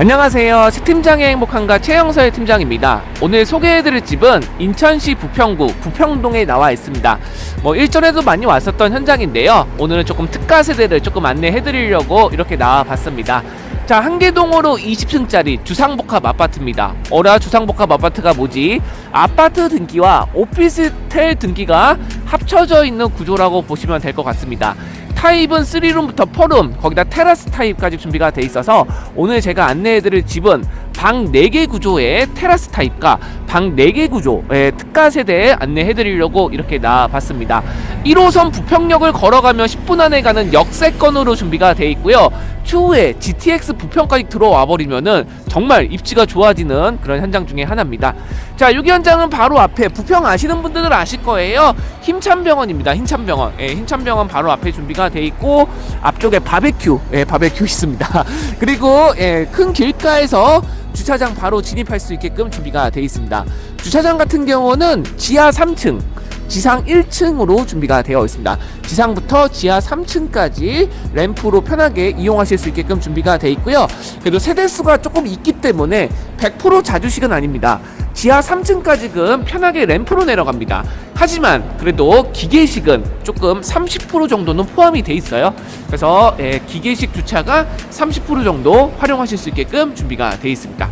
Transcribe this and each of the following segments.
안녕하세요. 팀장의 행복한가 최영서의 팀장입니다. 오늘 소개해드릴 집은 인천시 부평구 부평동에 나와 있습니다. 뭐 일전에도 많이 왔었던 현장인데요. 오늘은 조금 특가 세대를 조금 안내해드리려고 이렇게 나와봤습니다. 자, 한계동으로 20층짜리 주상복합 아파트입니다. 어라 주상복합 아파트가 뭐지? 아파트 등기와 오피스텔 등기가 합쳐져 있는 구조라고 보시면 될 것 같습니다. 타입은 3룸부터 4룸, 거기다 테라스 타입까지 준비가 돼 있어서 오늘 제가 안내해드릴 집은 방 4개 구조의 테라스 타입과 방 4개 구조의 특가 세대에 안내해드리려고 이렇게 나와봤습니다. 1호선 부평역을 걸어가면 10분 안에 가는 역세권으로 준비가 돼 있고요. 추후에 GTX 부평까지 들어와 버리면은 정말 입지가 좋아지는 그런 현장 중에 하나입니다. 자, 여기 현장은 바로 앞에 부평 아시는 분들은 아실 거예요. 힘찬병원입니다. 힘찬병원. 예, 힘찬병원 바로 앞에 준비가 돼 있고 앞쪽에 바베큐, 예, 바베큐 있습니다. 그리고 예, 큰 길가에서 주차장 바로 진입할 수 있게끔 준비가 돼 있습니다. 주차장 같은 경우는 지하 3층, 지상 1층으로 준비가 되어 있습니다. 지상부터 지하 3층까지 램프로 편하게 이용하실 수 있게끔 준비가 되어 있고요. 그래도 세대수가 조금 있기 때문에 100% 자주식은 아닙니다. 지하 3층까지는 편하게 램프로 내려갑니다. 하지만 그래도 기계식은 조금 30% 정도는 포함이 돼 있어요. 그래서 예, 기계식 주차가 30% 정도 활용하실 수 있게끔 준비가 되어 있습니다.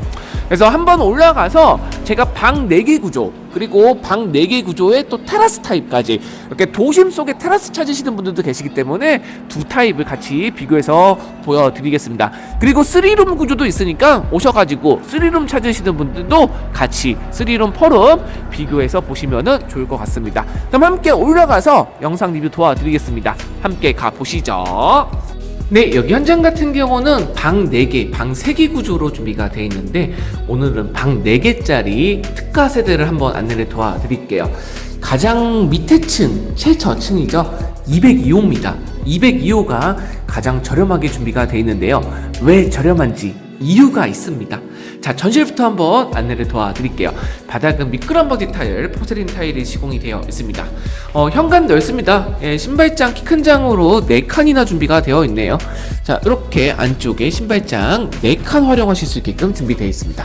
그래서 한번 올라가서 제가 방 4개 구조 그리고 방 4개 구조에 또 테라스 타입까지 이렇게 도심 속에 테라스 찾으시는 분들도 계시기 때문에 두 타입을 같이 비교해서 보여드리겠습니다. 그리고 3룸 구조도 있으니까 오셔가지고 3룸 찾으시는 분들도 같이 3룸, 4룸 비교해서 보시면 좋을 것 같습니다. 그럼 함께 올라가서 영상 리뷰 도와드리겠습니다. 함께 가보시죠. 네, 여기 현장 같은 경우는 방 4개, 방 3개 구조로 준비가 되어 있는데 오늘은 방 4개짜리 특가 세대를 한번 안내를 도와드릴게요. 가장 밑에 층, 최저층이죠. 202호입니다. 202호가 가장 저렴하게 준비가 되어 있는데요. 왜 저렴한지 이유가 있습니다. 자, 전실부터 한번 안내를 도와드릴게요. 바닥은 미끄럼 버디 타일, 포세린 타일이 시공이 되어 있습니다. 어, 현관 넓습니다. 예, 신발장 키 큰 장으로 4칸이나 준비가 되어 있네요. 자, 이렇게 안쪽에 신발장 4칸 활용하실 수 있게끔 준비되어 있습니다.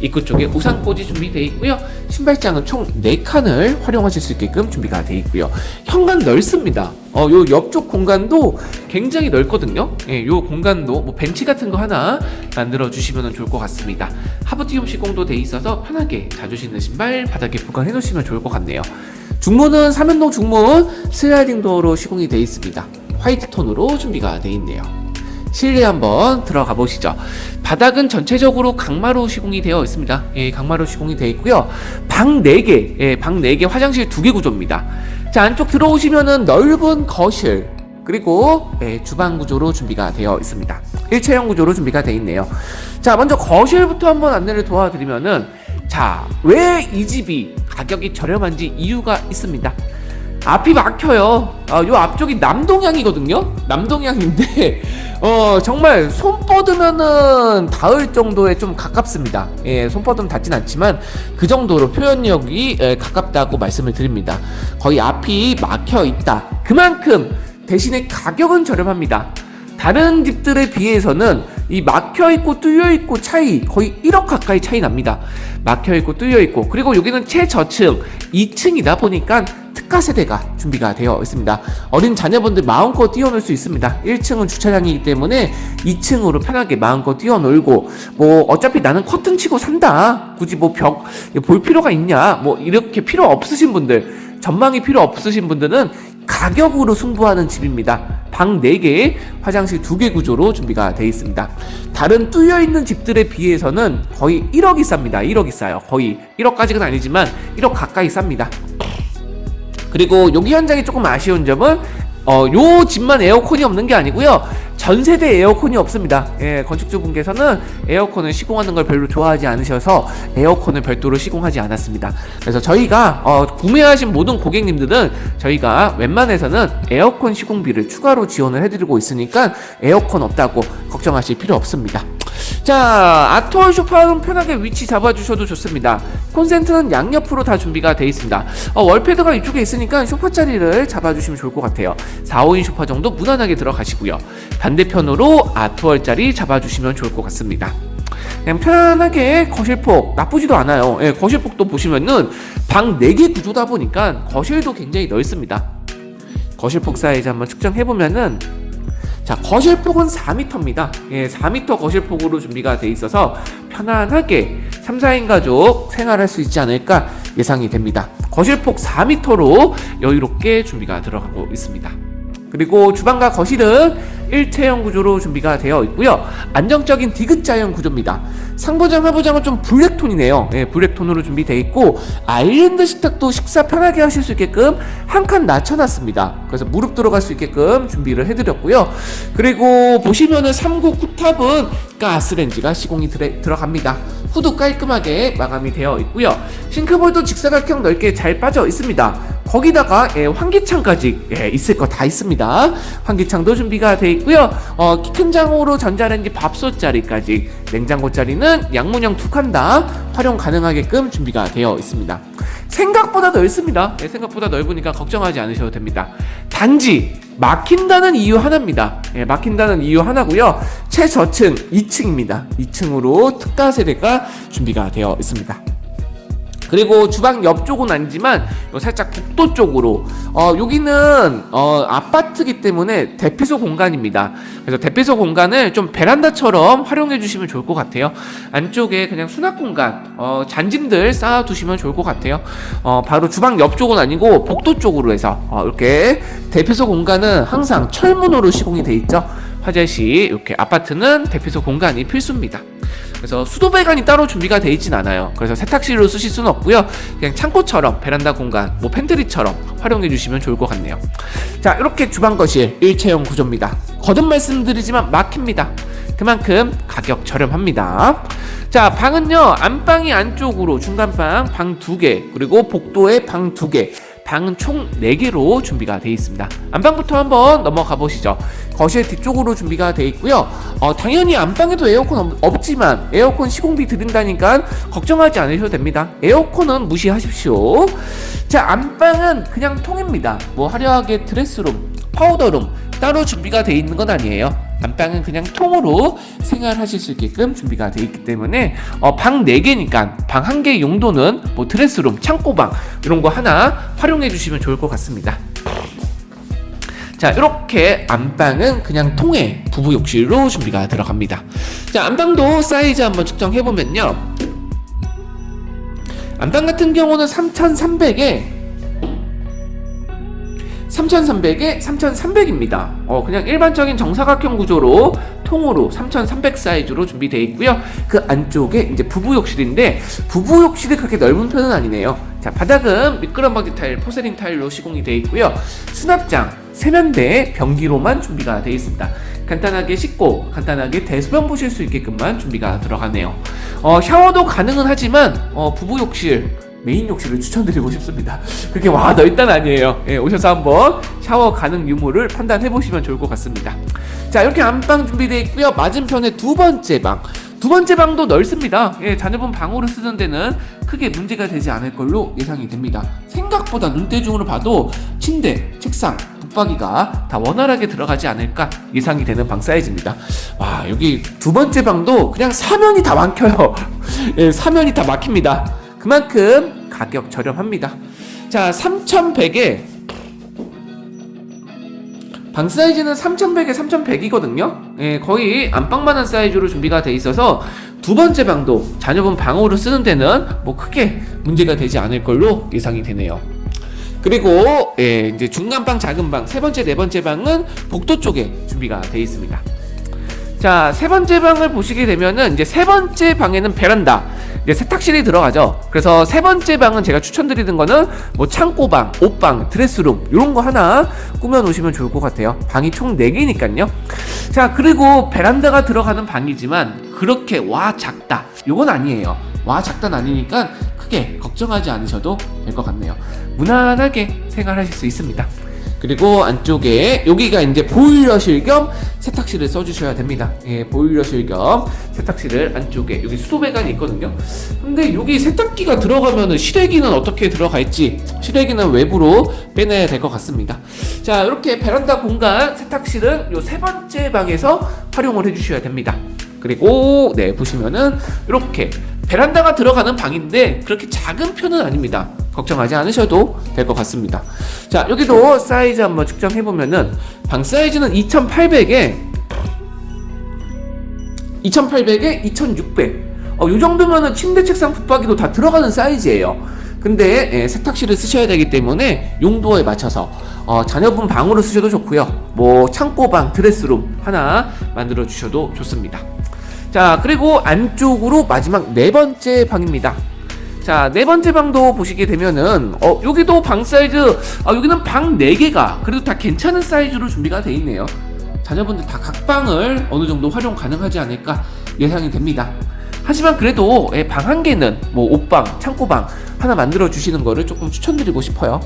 입구 쪽에 우산꽂이 준비되어 있고요. 신발장은 총 4칸을 활용하실 수 있게끔 준비가 되어 있고요. 현관 넓습니다. 어, 요 옆쪽 공간도 굉장히 넓거든요. 예, 요 공간도 뭐 벤치 같은 거 하나 만들어 주시면 좋을 것 같습니다. 하부티움 시공도 돼 있어서 편하게 자주 신는 신발 바닥에 보관해 놓으시면 좋을 것 같네요. 중문은 삼연동 중문 슬라이딩 도어로 시공이 되어 있습니다. 화이트 톤으로 준비가 되어 있네요. 실내 한번 들어가 보시죠. 바닥은 전체적으로 강마루 시공이 되어 있습니다. 예, 강마루 시공이 되어 있고요. 방 4개, 예, 방 4개, 화장실 2개 구조입니다. 자, 안쪽 들어오시면은 넓은 거실, 그리고 예, 주방 구조로 준비가 되어 있습니다. 일체형 구조로 준비가 되어 있네요. 자, 먼저 거실부터 한번 안내를 도와드리면은 자, 왜 이 집이 가격이 저렴한지 이유가 있습니다. 앞이 막혀요. 아, 요 앞쪽이 남동향이거든요. 남동향인데 어 정말 손 뻗으면은 닿을 정도에 좀 가깝습니다. 예, 손 뻗으면 닿진 않지만 그 정도로 표현력이 예, 가깝다고 말씀을 드립니다. 거의 앞이 막혀 있다. 그만큼 대신에 가격은 저렴합니다. 다른 집들에 비해서는 이 막혀 있고 뚫려 있고 차이 거의 1억 가까이 차이 납니다. 막혀 있고 뚫려 있고 그리고 여기는 최저층 2층이다 보니까 특가 세대가 준비가 되어 있습니다. 어린 자녀분들 마음껏 뛰어놀 수 있습니다. 1층은 주차장이기 때문에 2층으로 편하게 마음껏 뛰어놀고 뭐 어차피 나는 커튼 치고 산다. 굳이 뭐 벽 볼 필요가 있냐? 뭐 이렇게 필요 없으신 분들 전망이 필요 없으신 분들은 가격으로 승부하는 집입니다. 방 4개, 화장실 2개 구조로 준비가 되어 있습니다. 다른 뚫려 있는 집들에 비해서는 거의 1억이 쌉니다. 1억이 싸요. 거의 1억까지는 아니지만 1억 가까이 쌉니다. 그리고 여기 현장이 조금 아쉬운 점은 어, 요 집만 에어컨이 없는 게 아니고요. 전 세대 에어컨이 없습니다. 예, 건축주분께서는 에어컨을 시공하는 걸 별로 좋아하지 않으셔서 에어컨을 별도로 시공하지 않았습니다. 그래서 저희가 어, 구매하신 모든 고객님들은 저희가 웬만해서는 에어컨 시공비를 추가로 지원을 해드리고 있으니까 에어컨 없다고 걱정하실 필요 없습니다. 자, 아트월 소파는 편하게 위치 잡아주셔도 좋습니다. 콘센트는 양옆으로 다 준비가 되어 있습니다. 어, 월패드가 이쪽에 있으니까 소파 자리를 잡아주시면 좋을 것 같아요. 4, 5인 소파 정도 무난하게 들어가시고요. 반대편으로 아트월 자리 잡아주시면 좋을 것 같습니다. 그냥 편안하게 거실폭 나쁘지도 않아요. 예, 거실폭도 보시면은 방 4개 구조다 보니까 거실도 굉장히 넓습니다. 거실폭 사이즈 한번 측정해 보면은 자 거실폭은 4m입니다. 예, 4m 거실폭으로 준비가 돼 있어서 편안하게 3, 4인 가족 생활할 수 있지 않을까 예상이 됩니다. 거실폭 4m로 여유롭게 준비가 들어가고 있습니다. 그리고 주방과 거실은 일체형 구조로 준비가 되어 있고요. 안정적인 디귿자형 구조입니다. 상부장, 하부장은 좀 블랙톤이네요. 예, 블랙톤으로 준비되어 있고 아일랜드 식탁도 식사 편하게 하실 수 있게끔 한 칸 낮춰놨습니다. 그래서 무릎 들어갈 수 있게끔 준비를 해드렸고요. 그리고 보시면은 3구 쿠탑은 가스렌지가 시공이 들어, 들어갑니다. 후드 깔끔하게 마감이 되어 있고요. 싱크볼도 직사각형 넓게 잘 빠져 있습니다. 거기다가 예, 환기창까지 예, 있을 거 다 있습니다. 환기창도 준비가 돼 있고요. 어, 키큰 장으로 전자레인지 밥솥 자리까지 냉장고 자리는 양문형 두 칸 다 활용 가능하게끔 준비가 되어 있습니다. 생각보다 넓습니다. 예, 생각보다 넓으니까 걱정하지 않으셔도 됩니다. 단지 막힌다는 이유 하나입니다. 예, 막힌다는 이유 하나고요. 최저층 2층입니다. 2층으로 특가 세대가 준비가 되어 있습니다. 그리고 주방 옆쪽은 아니지만 요 살짝 복도 쪽으로 어 여기는 어 아파트기 때문에 대피소 공간입니다. 그래서 대피소 공간을 좀 베란다처럼 활용해 주시면 좋을 것 같아요. 안쪽에 그냥 수납 공간 어 잔짐들 쌓아 두시면 좋을 것 같아요. 어 바로 주방 옆쪽은 아니고 복도 쪽으로 해서 어 이렇게 대피소 공간은 항상 철문으로 시공이 돼 있죠. 화재 시 이렇게 아파트는 대피소 공간이 필수입니다. 그래서 수도 배관이 따로 준비가 되어 있진 않아요. 그래서 세탁실로 쓰실 수는 없고요. 그냥 창고처럼 베란다 공간, 뭐 팬트리처럼 활용해 주시면 좋을 것 같네요. 자, 이렇게 주방 거실 일체형 구조입니다. 거듭 말씀드리지만 막힙니다. 그만큼 가격 저렴합니다. 자, 방은요. 안방이 안쪽으로 중간방 방 두 개, 그리고 복도에 방 두 개. 방은 총 4개로 준비가 되어 있습니다. 안방부터 한번 넘어가 보시죠. 거실 뒤쪽으로 준비가 되어 있고요. 어, 당연히 안방에도 에어컨 없, 지만 에어컨 시공비 드린다니까 걱정하지 않으셔도 됩니다. 에어컨은 무시하십시오. 자, 안방은 그냥 통입니다. 뭐 화려하게 드레스룸, 파우더룸 따로 준비가 되어 있는 건 아니에요. 안방은 그냥 통으로 생활하실 수 있게끔 준비가 되어 있기 때문에 어, 방 4개니까 방한개 용도는 뭐 드레스룸, 창고방 이런 거 하나 활용해 주시면 좋을 것 같습니다. 자 이렇게 안방은 그냥 통에 부부 욕실로 준비가 들어갑니다. 자 안방도 사이즈 한번 측정해 보면요. 안방 같은 경우는 3,300에 3300에 3300입니다. 어, 그냥 일반적인 정사각형 구조로 통으로 3300 사이즈로 준비되어 있고요. 그 안쪽에 이제 부부 욕실인데 부부 욕실이 그렇게 넓은 편은 아니네요. 자, 바닥은 미끄럼바지 타일, 포세린 타일로 시공이 되어 있고요. 수납장, 세면대, 변기로만 준비가 되어 있습니다. 간단하게 씻고 간단하게 대소변 보실 수 있게끔만 준비가 들어가네요. 어, 샤워도 가능은 하지만 어, 부부 욕실 메인 욕실을 추천드리고 싶습니다. 그렇게 와 넓단 아니에요. 예, 오셔서 한번 샤워 가능 유무를 판단해 보시면 좋을 것 같습니다. 자 이렇게 안방 준비되어 있고요. 맞은편에 두 번째 방. 두 번째 방도 넓습니다. 예, 자녀분 방으로 쓰는 데는 크게 문제가 되지 않을 걸로 예상이 됩니다. 생각보다 눈대중으로 봐도 침대, 책상, 붙박이가 다 원활하게 들어가지 않을까 예상이 되는 방 사이즈입니다. 와 여기 두 번째 방도 그냥 사면이 다 막혀요. 예, 사면이 다 막힙니다. 그만큼 가격 저렴합니다. 자, 3,100에 방 사이즈는 3,100에 3,100이거든요. 예, 거의 안방만한 사이즈로 준비가 돼 있어서 두 번째 방도 자녀분 방으로 쓰는 데는 뭐 크게 문제가 되지 않을 걸로 예상이 되네요. 그리고 예, 이제 중간 방, 작은 방, 세 번째, 네 번째 방은 복도 쪽에 준비가 돼 있습니다. 자, 세 번째 방을 보시게 되면은 이제 세 번째 방에는 베란다, 이제 세탁실이 들어가죠. 그래서 세 번째 방은 제가 추천드리는 거는 뭐 창고방, 옷방, 드레스룸 이런 거 하나 꾸며 놓으시면 좋을 것 같아요. 방이 총 4개니까요. 자, 그리고 베란다가 들어가는 방이지만 그렇게 와 작다. 요건 아니에요. 와 작다는 아니니까 크게 걱정하지 않으셔도 될 것 같네요. 무난하게 생활하실 수 있습니다. 그리고 안쪽에 여기가 이제 보일러실 겸 세탁실을 써주셔야 됩니다. 예, 보일러실 겸 세탁실을 안쪽에 여기 수도 배관이 있거든요. 근데 여기 세탁기가 들어가면은 실외기는 어떻게 들어가 있지? 실외기는 외부로 빼내야 될 것 같습니다. 자, 이렇게 베란다 공간 세탁실은 요 세 번째 방에서 활용을 해주셔야 됩니다. 그리고 네 보시면은 이렇게 베란다가 들어가는 방인데 그렇게 작은 편은 아닙니다. 걱정하지 않으셔도 될 것 같습니다. 자 여기도 사이즈 한번 측정해 보면은 방 사이즈는 2,800에 2,800에 2,600. 어, 이 정도면은 침대, 책상, 붙박이도 다 들어가는 사이즈예요. 근데 예, 세탁실을 쓰셔야 되기 때문에 용도에 맞춰서 어, 자녀분 방으로 쓰셔도 좋고요. 뭐 창고방, 드레스룸 하나 만들어 주셔도 좋습니다. 자, 그리고 안쪽으로 마지막 네 번째 방입니다. 자, 네 번째 방도 보시게 되면은, 어, 여기도 방 사이즈, 아, 여기는 방 4개가 그래도 다 괜찮은 사이즈로 준비가 되어 있네요. 자녀분들 다 각 방을 어느 정도 활용 가능하지 않을까 예상이 됩니다. 하지만 그래도 예, 방한 개는 뭐 옷방, 창고방 하나 만들어 주시는 거를 조금 추천드리고 싶어요.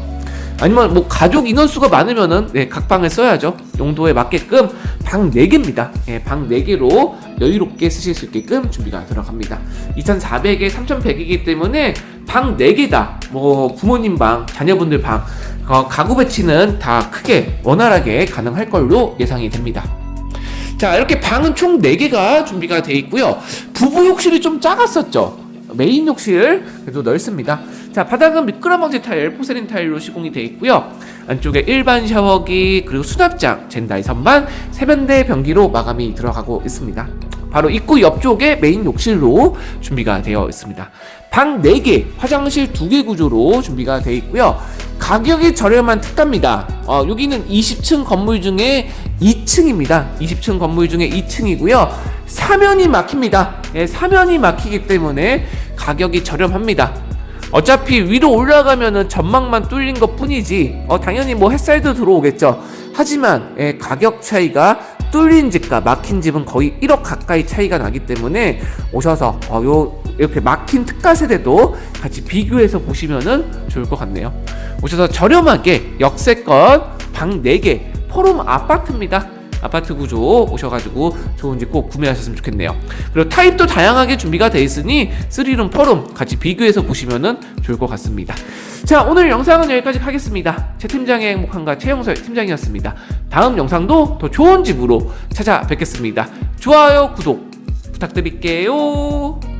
아니면 뭐 가족 인원수가 많으면은 네, 각 방을 써야죠. 용도에 맞게끔 방 4개입니다. 예, 방 4개로 여유롭게 쓰실 수 있게끔 준비가 들어갑니다. 2400에 3100이기 때문에 방 4개다. 뭐 부모님 방, 자녀분들 방, 어, 가구 배치는 다 크게 원활하게 가능할 걸로 예상이 됩니다. 자 이렇게 방은 총 4개가 준비가 되어 있고요 부부 욕실이 좀 작았었죠 메인 욕실 그래도 넓습니다 자 바닥은 미끄럼 방지 타일 포세린 타일로 시공이 되어 있고요 안쪽에 일반 샤워기 그리고 수납장 젠다이 선반 세면대 변기로 마감이 들어가고 있습니다 바로 입구 옆쪽에 메인 욕실로 준비가 되어 있습니다 방 4개 화장실 2개 구조로 준비가 되어 있고요 가격이 저렴한 특가입니다. 어, 여기는 20층 건물 중에 2층입니다. 20층 건물 중에 2층이고요. 사면이 막힙니다. 예, 사면이 막히기 때문에 가격이 저렴합니다. 어차피 위로 올라가면은 전망만 뚫린 것 뿐이지, 어, 당연히 뭐 햇살도 들어오겠죠. 하지만, 예, 가격 차이가 뚫린 집과 막힌 집은 거의 1억 가까이 차이가 나기 때문에 오셔서, 어, 요, 이렇게 막힌 특가 세대도 같이 비교해서 보시면은 좋을 것 같네요. 오셔서 저렴하게 역세권 방 4개 포럼 아파트입니다. 아파트 구조 오셔가지고 좋은 집 꼭 구매하셨으면 좋겠네요. 그리고 타입도 다양하게 준비가 돼 있으니 3룸, 4룸 같이 비교해서 보시면은 좋을 것 같습니다. 자, 오늘 영상은 여기까지 하겠습니다. 제 팀장의 행복한가 최영설 팀장이었습니다. 다음 영상도 더 좋은 집으로 찾아뵙겠습니다. 좋아요, 구독 부탁드릴게요.